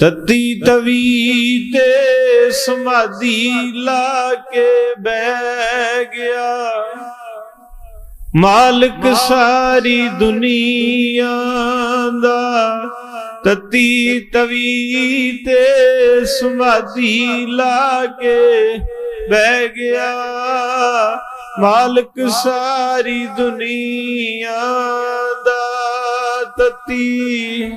ਤਤੀ ਤਵੀ ਤੇ ਸਮਾਧੀ ਲਾ ਕੇ ਬਹਿ ਗਿਆ। ਮਾਲਕ ਸਾਰੀ ਦੁਨੀਆ ਦਾ ਤਤੀ ਤਵੀ ਤੇ ਸਮਾਧੀ ਲਾ ਕੇ ਬਹਿ ਗਿਆ। ਮਾਲਕ ਸਾਰੀ ਦੁਨੀਆ ਦਾ ਤਤੀ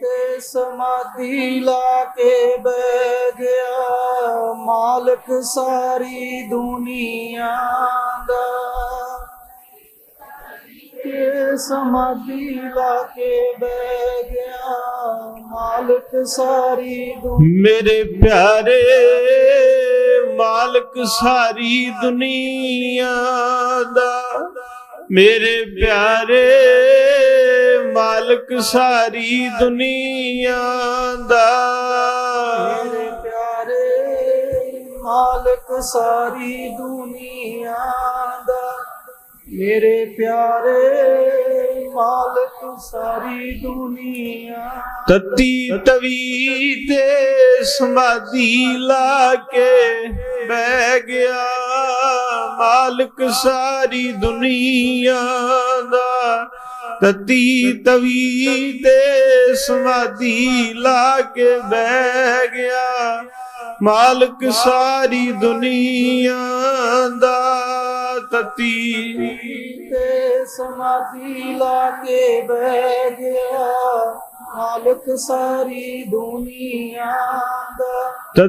ਤੇ ਸਮਾਧੀ ਲਾ ਕੇ ਬਹਿ ਗਿਆ। ਮਾਲਕ ਸਾਰੀ ਦੁਨੀਆ ਦਾ ਤੇ ਸਮਾਧੀ ਲਾ ਕੇ ਬਹਿ ਗਿਆ। ਮਾਲਕ ਸਾਰੀ ਦੁਨੀਆ ਮੇਰੇ ਪਿਆਰੇ, ਮਾਲਕ ਸਾਰੀ ਦੁਨੀਆ ਦਾ ਮੇਰੇ ਪਿਆਰੇ ਮਾਲਕ ਸਾਰੀ ਦੁਨੀਆ ਦਾ ਮੇਰੇ ਪਿਆਰੇ ਮਾਲਕ ਸਾਰੀ ਦੁਨੀਆ ਦਾ ਮੇਰੇ ਪਿਆਰੇ ਮਾਲਕ ਸਾਰੀ ਦੁਨੀਆ ਤਤੀ ਤਵੀ ਤੇ ਸਮਾਧੀ ਲਾ ਕੇ ਬਹਿ ਗਿਆ ਮਾਲਕ ਸਾਰੀ ਦੁਨੀਆ ਦਾ तती तवी ते समाधि लाके बह गया। मालिक सारी दुनिया दा तती। ते समाधि लाके बह गया मालिक सारी दुनिया दा